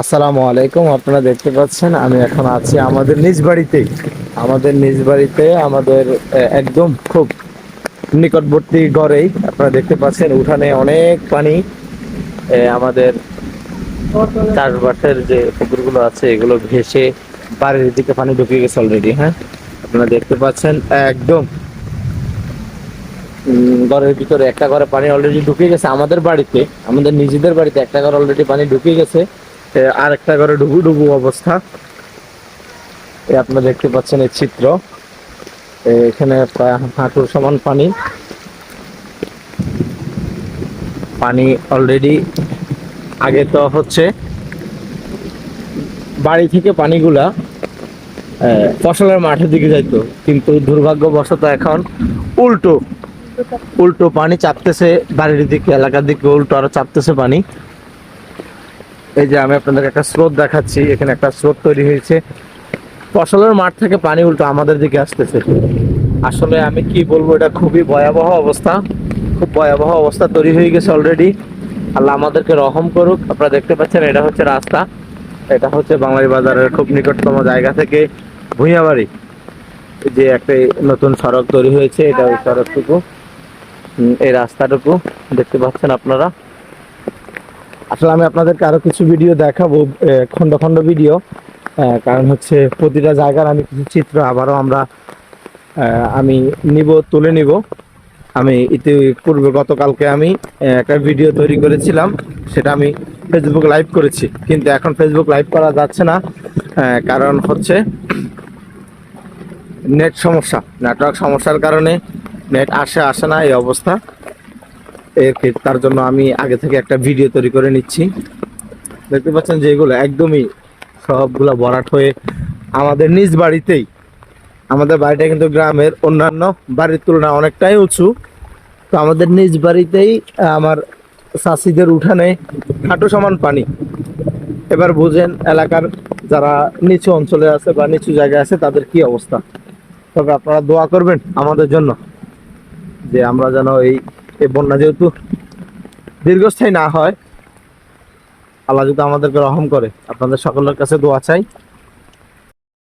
আসসালামু আলাইকুম, আপনারা দেখতে পাচ্ছেন, আমি এখন আছি আমাদের নিজ বাড়িতে। আমাদের নিজ বাড়িতে, আমাদের একদম খুব নিকটবর্তী ঘরেই আপনারা দেখতে পাচ্ছেন, উঠানে অনেক পানি আমাদের চাষবাসের যে পুকুরগুলো আছে, এগুলো ভেসে বাড়ির দিকে পানি ঢুকে গেছে অলরেডি হ্যাঁ? আপনারা দেখতে পাচ্ছেন, একদম ঘরের ভিতরে একটা ঘরে পানি অলরেডি ঢুকে গেছে আমাদের বাড়িতে, আমাদের নিজেদের বাড়িতে একটা ঘর অলরেডি পানি ঢুকে গেছে। এ, আর একটা ঘরে ডুবু ডুবু অবস্থা। আপনারা দেখতে পাচ্ছেন এই চিত্র। এখানে হাঁটুর সমান পানি। পানি অলরেডি আগে তো হচ্ছে বাড়ি থেকে পানিগুলা ফসলের মাঠের দিকে যাইতো। কিন্তু দুর্ভাগ্যবশত এখন উল্টো উল্টো পানি চাপতেছে বাড়ির দিকে এলাকার দিকে উল্টো আরও চাপতেছে পানি। এই যে আমি আপনাদের একটা স্রোত দেখাচ্ছি, এখানে একটা স্রোত তৈরি হয়েছে। ফসলের মাঠ থেকে পানি উল্টো আমাদের দিকে আসতেছে। আসলে আমি কি বলব, এটা খুবই ভয়াবহ অবস্থা। খুব ভয়াবহ অবস্থা তৈরি হয়ে গেছে অলরেডি আল্লাহ আমাদেরকে রহম করুক। আপনারা দেখতে পাচ্ছেন, এটা হচ্ছে রাস্তা। এটা হচ্ছে বাঙালি বাজারের খুব নিকটতম জায়গা থেকে ভুঁইয়াবাড়ি। যে একটা নতুন সড়ক তৈরি হয়েছে, এটা ওই সড়কটুকু। এই রাস্তাটুকু। দেখতে পাচ্ছেন আপনারা? আসলে আমি আপনাদেরকে আরও কিছু ভিডিও দেখাবো খন্ড খন্ড ভিডিও কারণ হচ্ছে প্রতিটা জায়গার আমি কিছু চিত্র আবারও আমরা আমি নিব, তুলে নিব। আমি ইতিপূর্বে গতকালকে আমি একটা ভিডিও তৈরি করেছিলাম, সেটা আমি ফেসবুক লাইভ করেছি। কিন্তু এখন ফেসবুক লাইভ করা যাচ্ছে না কারণ হচ্ছে নেট সমস্যা। নেটওয়ার্ক সমস্যার কারণে নেট আসে আসে না, এই অবস্থা। তার জন্য আমি আগে থেকে একটা ভিডিও তৈরি করে নিচ্ছি। দেখতে পাচ্ছেন যে এগুলো একদমই সবগুলো ভরাট হয়ে আমাদের নিজ বাড়িতেই, আমাদের বাড়িটা কিন্তু গ্রামের অন্যান্য বাড়ির তুলনায় অনেকটাই উঁচু। তো আমাদের নিজ বাড়িতেই আমার চাষিদের উঠানে হাঁটু সমান পানি। এবার বুঝেন এলাকার যারা নিচু অঞ্চলে আছে বা নিচু জায়গায় আছে, তাদের কি অবস্থা? তবে আপনারা দোয়া করবেন আমাদের জন্য যে আমরা যেন এই এই বন্যা যেহেতু দীর্ঘস্থায়ী না হয়, আল্লাহ যদি আমাদেরকে রহম করে, আপনাদের সকলের কাছে দোয়া চাই।